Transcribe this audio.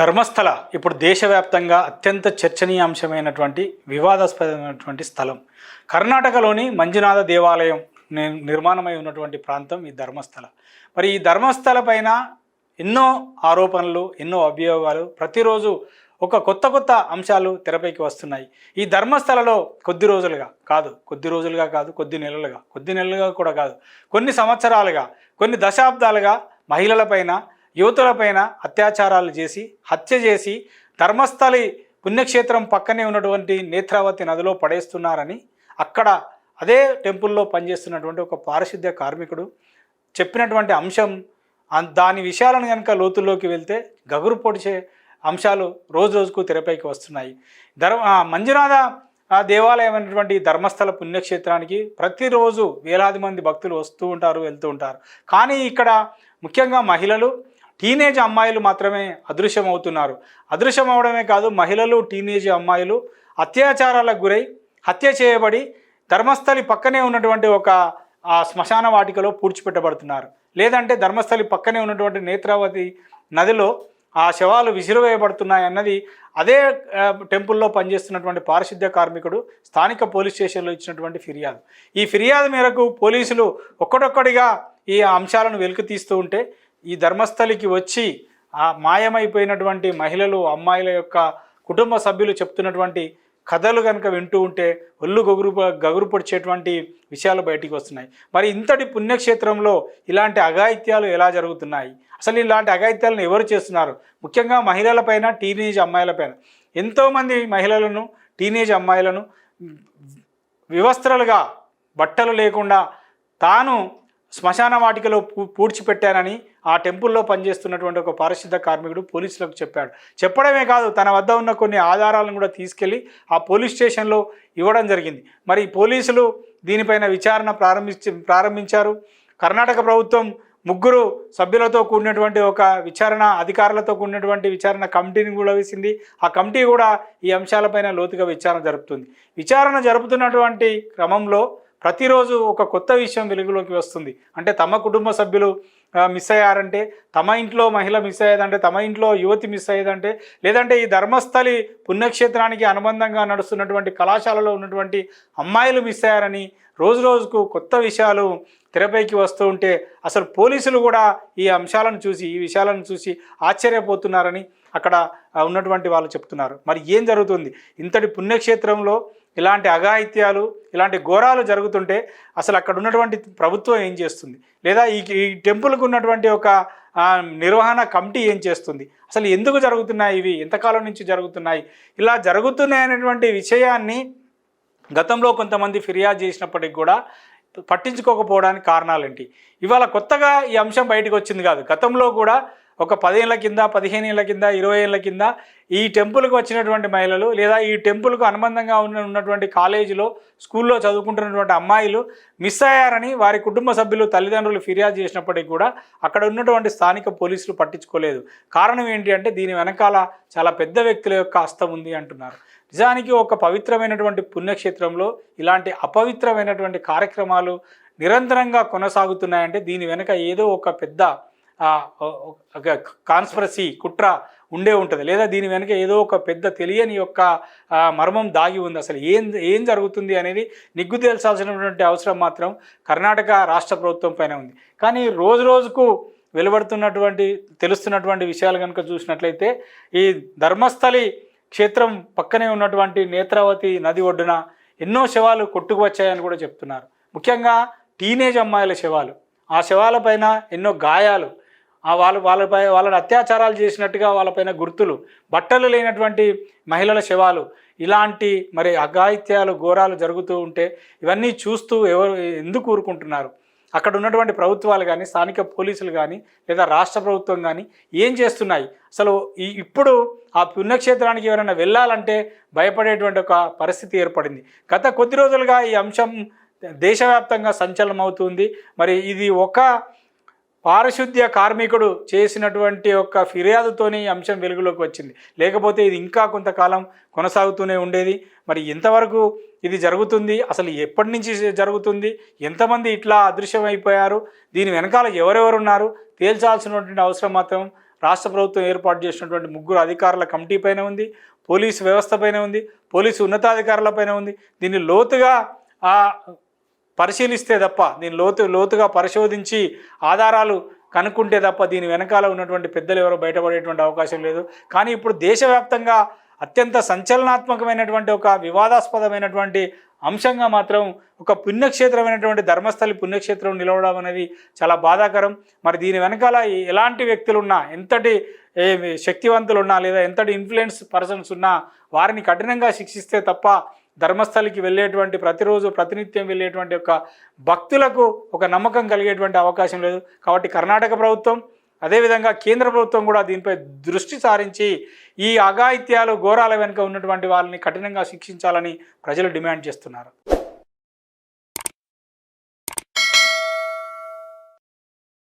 ధర్మస్థల ఇప్పుడు దేశవ్యాప్తంగా అత్యంత చర్చనీయాంశమైనటువంటి వివాదాస్పదమైనటువంటి స్థలం. కర్ణాటకలోని మంజునాథ దేవాలయం నిర్మాణమై ఉన్నటువంటి ప్రాంతం ఈ ధర్మస్థల. మరి ఈ ధర్మస్థల పైన ఎన్నో ఆరోపణలు ఎన్నో అభియోగాలు ప్రతిరోజు ఒక కొత్త కొత్త అంశాలు తెరపైకి వస్తున్నాయి. ఈ ధర్మస్థలలో కొద్ది రోజులుగా కాదు కొద్ది రోజులుగా కాదు కొద్ది నెలలుగా కొద్ది నెలలుగా కూడా కాదు. కొన్ని సంవత్సరాలుగా కొన్ని దశాబ్దాలుగా మహిళలపైన యువతులపైన అత్యాచారాలు చేసి హత్య చేసి ధర్మస్థలి పుణ్యక్షేత్రం పక్కనే ఉన్నటువంటి నేత్రావతి నదిలో పడేస్తున్నారని అక్కడ అదే టెంపుల్లో పనిచేస్తున్నటువంటి ఒక పారిశుద్ధ్య కార్మికుడు చెప్పినటువంటి అంశం దాని విషయాలను కనుక లోతుల్లోకి వెళ్తే గగురు పొడిచే అంశాలు రోజు రోజుకు తెరపైకి వస్తున్నాయి. ధర్మ మంజునాథ ఆ దేవాలయం అనేటువంటి ధర్మస్థల పుణ్యక్షేత్రానికి ప్రతిరోజు వేలాది మంది భక్తులు వస్తూ ఉంటారు వెళ్తూ ఉంటారు. కానీ ఇక్కడ ముఖ్యంగా మహిళలు టీనేజ్ అమ్మాయిలు మాత్రమే అదృశ్యం అవుతున్నారు అదృశ్యం అవడమే కాదు మహిళలు టీనేజ్ అమ్మాయిలు అత్యాచారాలకు గురై హత్య చేయబడి ధర్మస్థలి పక్కనే ఉన్నటువంటి ఒక శ్మశాన వాటికలో పూడ్చిపెట్టబడుతున్నారు. లేదంటే ధర్మస్థలి పక్కనే ఉన్నటువంటి నేత్రావతి నదిలో ఆ శవాలు విసిరివేయబడుతున్నాయన్నది అదే టెంపుల్లో పనిచేస్తున్నటువంటి పారిశుద్ధ్య కార్మికుడు స్థానిక పోలీస్ స్టేషన్లో ఇచ్చినటువంటి ఫిర్యాదు. ఈ ఫిర్యాదు మేరకు పోలీసులు ఒక్కడొక్కడిగా ఈ అంశాలను వెలికి తీస్తూ ఉంటే ఈ ధర్మస్థలికి వచ్చి ఆ మాయమైపోయినటువంటి మహిళలు అమ్మాయిల యొక్క కుటుంబ సభ్యులు చెప్తున్నటువంటి కథలు కనుక వింటూ ఉంటే ఒళ్ళు గగురు గగురు పొడిచేటువంటి విషయాలు బయటికి వస్తున్నాయి. మరి ఇంతటి పుణ్యక్షేత్రంలో ఇలాంటి అఘాయిత్యాలు ఎలా జరుగుతున్నాయి? అసలు ఇలాంటి అఘాయిత్యాలను ఎవరు చేస్తున్నారు? ముఖ్యంగా మహిళలపైన టీనేజ్ అమ్మాయిలపైన ఎంతోమంది మహిళలను టీనేజ్ అమ్మాయిలను వివస్త్రలుగా బట్టలు లేకుండా తాను శ్మశాన వాటికలో పూ పూడ్చిపెట్టానని ఆ టెంపుల్లో పనిచేస్తున్నటువంటి ఒక పారిశుద్ధ కార్మికుడు పోలీసులకు చెప్పాడు. చెప్పడమే కాదు తన వద్ద ఉన్న కొన్ని ఆధారాలను కూడా తీసుకెళ్ళి ఆ పోలీస్ స్టేషన్లో ఇవ్వడం జరిగింది. మరి పోలీసులు దీనిపైన విచారణ ప్రారంభించి ప్రారంభించారు. కర్ణాటక ప్రభుత్వం ముగ్గురు సభ్యులతో కూడినటువంటి ఒక విచారణ అధికారులతో కూడినటువంటి విచారణ కమిటీని కూడా వేసింది. ఆ కమిటీ కూడా ఈ అంశాలపైన లోతుగా విచారణ జరుపుతుంది. విచారణ జరుపుతున్నటువంటి క్రమంలో ప్రతిరోజు ఒక కొత్త విషయం వెలుగులోకి వస్తుంది. అంటే తమ కుటుంబ సభ్యులు మిస్ అయ్యారంటే తమ ఇంట్లో మహిళ మిస్ అయ్యేదంటే తమ ఇంట్లో యువతి మిస్ అయ్యేదంటే లేదంటే ఈ ధర్మస్థలి పుణ్యక్షేత్రానికి అనుబంధంగా నడుస్తున్నటువంటి కళాశాలలో ఉన్నటువంటి అమ్మాయిలు మిస్ అయ్యారని రోజు రోజుకు కొత్త విషయాలు తెరపైకి వస్తూ ఉంటే అసలు పోలీసులు కూడా ఈ అంశాలను చూసి ఈ విషయాలను చూసి ఆశ్చర్యపోతున్నారని అక్కడ ఉన్నటువంటి వాళ్ళు చెప్తున్నారు. మరి ఏం జరుగుతుంది? ఇంతటి పుణ్యక్షేత్రంలో ఇలాంటి అఘాయిత్యాలు ఇలాంటి ఘోరాలు జరుగుతుంటే అసలు అక్కడ ఉన్నటువంటి ప్రభుత్వం ఏం చేస్తుంది? లేదా ఈ ఈ టెంపుల్కి ఉన్నటువంటి ఒక నిర్వహణ కమిటీ ఏం చేస్తుంది? అసలు ఎందుకు జరుగుతున్నాయి ఇవి? ఎంతకాలం నుంచి జరుగుతున్నాయి? ఇలా జరుగుతున్నాయి అనేటువంటి విషయాన్ని గతంలో కొంతమంది ఫిర్యాదు చేసినప్పటికి కూడా పట్టించుకోకపోవడానికి కారణాలేంటి? ఇవాళ కొత్తగా ఈ అంశం బయటకు వచ్చింది కాదు. గతంలో కూడా ఒక పదేళ్ళ కింద పదిహేను ఏళ్ళ కింద ఇరవై ఏళ్ళ కింద ఈ టెంపుల్కి వచ్చినటువంటి మహిళలు లేదా ఈ టెంపుల్కు అనుబంధంగా ఉన్న ఉన్నటువంటి కాలేజీలో స్కూల్లో చదువుకుంటున్నటువంటి అమ్మాయిలు మిస్ అయ్యారని వారి కుటుంబ సభ్యులు తల్లిదండ్రులు ఫిర్యాదు చేసినప్పటికీ కూడా అక్కడ ఉన్నటువంటి స్థానిక పోలీసులు పట్టించుకోలేదు. కారణం ఏంటి అంటే దీని వెనకాల చాలా పెద్ద వ్యక్తుల యొక్క హస్తం ఉంది అంటున్నారు. నిజానికి ఒక పవిత్రమైనటువంటి పుణ్యక్షేత్రంలో ఇలాంటి అపవిత్రమైనటువంటి కార్యక్రమాలు నిరంతరంగా కొనసాగుతున్నాయంటే దీని వెనుక ఏదో ఒక పెద్ద కాన్స్పరసీ కుట్ర ఉండే ఉంటుంది. లేదా దీని వెనుక ఏదో ఒక పెద్ద తెలియని యొక్క మర్మం దాగి ఉంది. అసలు ఏం ఏం జరుగుతుంది అనేది నిగ్గు తేల్చాల్సినటువంటి అవసరం మాత్రం కర్ణాటక రాష్ట్ర ప్రభుత్వం పైన ఉంది. కానీ రోజు రోజుకు వెలువడుతున్నటువంటి తెలుస్తున్నటువంటి విషయాలు కనుక చూసినట్లయితే ఈ ధర్మస్థలి క్షేత్రం పక్కనే ఉన్నటువంటి నేత్రావతి నది ఒడ్డున ఎన్నో శవాలు కొట్టుకు వచ్చాయని కూడా చెప్తున్నారు. ముఖ్యంగా టీనేజ్ అమ్మాయిల శవాలు. ఆ శవాలపైన ఎన్నో గాయాలు వాళ్ళు వాళ్ళపై వాళ్ళని అత్యాచారాలు చేసినట్టుగా వాళ్ళపైన గుర్తులు బట్టలు లేనటువంటి మహిళల శవాలు ఇలాంటి మరి అఘాయిత్యాలు ఘోరాలు జరుగుతూ ఉంటే ఇవన్నీ చూస్తూ ఎవరు ఎందుకు ఊరుకుంటున్నారు? అక్కడ ఉన్నటువంటి ప్రభుత్వాలు కానీ స్థానిక పోలీసులు కానీ లేదా రాష్ట్ర ప్రభుత్వం కానీ ఏం చేస్తున్నాయి? అసలు ఈ ఇప్పుడు ఆ పుణ్యక్షేత్రానికి ఎవరైనా వెళ్ళాలంటే భయపడేటువంటి ఒక పరిస్థితి ఏర్పడింది. గత కొద్ది రోజులుగా ఈ అంశం దేశవ్యాప్తంగా సంచలనం అవుతుంది మరి ఇది ఒక పారిశుద్ధ్య కార్మికుడు చేసినటువంటి ఒక ఫిర్యాదుతోనే ఈ అంశం వెలుగులోకి వచ్చింది. లేకపోతే ఇది ఇంకా కొంతకాలం కొనసాగుతూనే ఉండేది. మరి ఇంతవరకు ఇది జరుగుతుంది? అసలు ఎప్పటి నుంచి జరుగుతుంది? ఎంతమంది ఇట్లా అదృశ్యమైపోయారు? దీని వెనకాల ఎవరెవరు ఉన్నారు తేల్చాల్సినటువంటి అవసరం మాత్రం రాష్ట్ర ప్రభుత్వం ఏర్పాటు చేసినటువంటి ముగ్గురు అధికారుల కమిటీ పైన ఉంది. పోలీసు వ్యవస్థ పైన ఉంది. పోలీసు ఉన్నతాధికారుల పైన ఉంది. దీన్ని లోతుగా పరిశీలిస్తే తప్ప దీని లోతు లోతుగా పరిశోధించి ఆధారాలు కనుక్కుంటే తప్ప దీని వెనకాల ఉన్నటువంటి పెద్దలు ఎవరో బయటపడేటువంటి అవకాశం లేదు. కానీ ఇప్పుడు దేశవ్యాప్తంగా అత్యంత సంచలనాత్మకమైనటువంటి ఒక వివాదాస్పదమైనటువంటి అంశంగా మాత్రం ఒక పుణ్యక్షేత్రమైనటువంటి ధర్మస్థలి పుణ్యక్షేత్రం నిలవడం అనేది చాలా బాధాకరం. మరి దీని వెనకాల ఎలాంటి వ్యక్తులు ఉన్నా ఎంతటి శక్తివంతులు ఉన్నా లేదా ఎంతటి ఇన్ఫ్లుయెన్స్ పర్సన్స్ ఉన్నా వారిని కఠినంగా శిక్షిస్తే తప్ప ధర్మస్థలికి వెళ్ళేటువంటి ప్రతిరోజు ప్రతినిత్యం వెళ్ళేటువంటి ఒక భక్తులకు ఒక నమ్మకం కలిగేటువంటి అవకాశం లేదు. కాబట్టి కర్ణాటక ప్రభుత్వం అదేవిధంగా కేంద్ర ప్రభుత్వం కూడా దీనిపై దృష్టి సారించి ఈ అఘాయిత్యాలు ఘోరాల వెనుక ఉన్నటువంటి వాళ్ళని కఠినంగా శిక్షించాలని ప్రజలు డిమాండ్ చేస్తున్నారు.